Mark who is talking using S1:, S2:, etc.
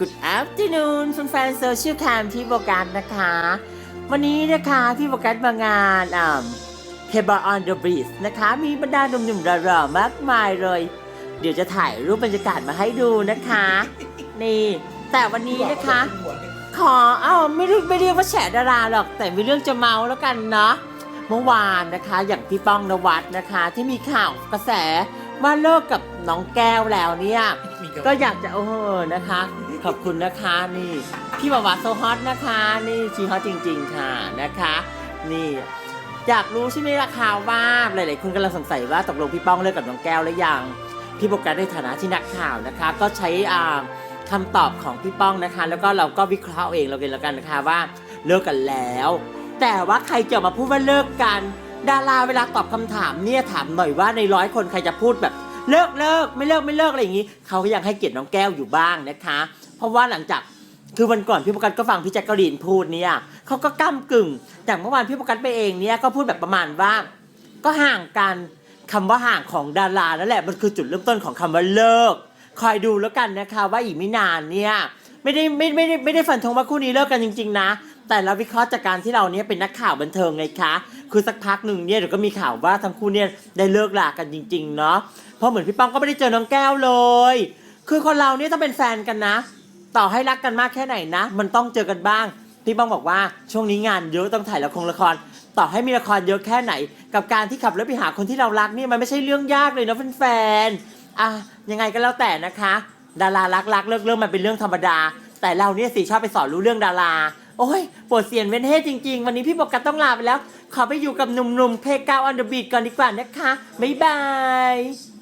S1: Good afternoon แฟนๆโซเชียลแคมพี่โบกัสนะคะ วันนี้นะคะพี่โบกัสมางานอ่าเคบออนเดอะบริสนะคะ มีบรรดาหนุ่มๆหล่อๆมากมายเลย เดี๋ยวจะถ่ายรูปบรรยากาศมาให้ดูนะคะ นี่ แต่วันนี้นะคะ ขอเอ้าไม่เรียกไม่เรียกว่าแฉดาราหรอก แต่มีเรื่องจะเมาแล้วกันเนาะเมื่อวานนะคะ อย่างพี่ป้องนวัดนะคะ ที่มีข่าวกระแส ว่าเลิกกับน้องแก้วแล้วเนี่ย ก็อยากจะโอ้โหนะคะ ขอบคุณนะคะนี่พี่บาวาโซฮอตนะคะ นี่ชีฮอตจริง ๆ ค่ะนะคะ นี่อยากรู้ใช่ไหมล่ะคะว่าหลายๆคนกำลังสงสัยว่าตกลงพี่ป้องเลิกกับน้องแก้วหรือยังพี่โบกัสในฐานะที่นักข่าวนะคะ ก็ใช้อ่าคำตอบของพี่ป้องนะคะ แล้วก็เราก็วิเคราะห์เองเราเองแล้วกันนะคะว่าเลิกกันแล้ว แต่ว่าใครจะมาพูดว่าเลิกกัน ดาราเวลาตอบคำถามเนี่ยถามหน่อยว่าในร้อยคนใครจะพูดแบบ เลิกเลิกไม่เลิกไม่เลิกอะไรอย่างนี้เขาก็ยังให้เกียรติน้องแก้วอยู่บ้างนะคะ เพราะว่าหลังจากคือวันก่อนพี่โบกัสก็ฟังพี่แจ็คกรีนพูดเนี่ยเขาก็ก้ากึ่งแต่เมื่อวานพี่โบกัสไปเองเนี่ยก็พูดแบบประมาณว่า ก็ห่างกันคำว่าห่างของดารานั่นแหละมันคือจุดเริ่มต้นของคำว่าเลิก คอยดูแล้วกันนะคะ ว่าอีกไม่นานเนี่ยไม่ได้ไม่ไม่ได้ไม่ได้ฟันธงว่าคู่นี้เลิกกันจริง ๆ นะ แต่เราวิเคราะห์จากการที่เราเนี่ยเป็นนักข่าวบันเทิงไงคะ คือสักพักหนึ่งเนี่ยเดี๋ยวก็มีข่าวว่าทั้งคู่เนี่ยได้เลิกลากันจริงๆเนาะ เพราะเหมือนพี่ป้องก็ไม่ได้เจอน้องแก้วเลย คือคนเราเนี่ยต้องเป็นแฟนกันนะ ต่อให้รักกันมากแค่ไหนนะ มันต้องเจอกันบ้าง พี่ป้องบอกว่าช่วงนี้งานเยอะต้องถ่ายละครละคร ต่อให้มีละครเยอะแค่ไหน กับการที่ขับรถไปหาคนที่เรารักเนี่ยมันไม่ใช่เรื่องยากเลยนะแฟนๆอะยังไงก็แล้วแต่นะคะ ดารารักรักเลิกเลิกมันเป็นเรื่องธรรมดา แต่เราเนี่ยสิชอบไปสอนรู้เรื่องดารา โอ้ยปวดเสียนเวนเทจริง ๆ วันนี้พี่บอกกัต้องลาไปแล้ว ขอไปอยู่กับหนุ่มๆเพกาวอันเดอร์บีดก่อนดีกว่านะคะ บ๊ายบาย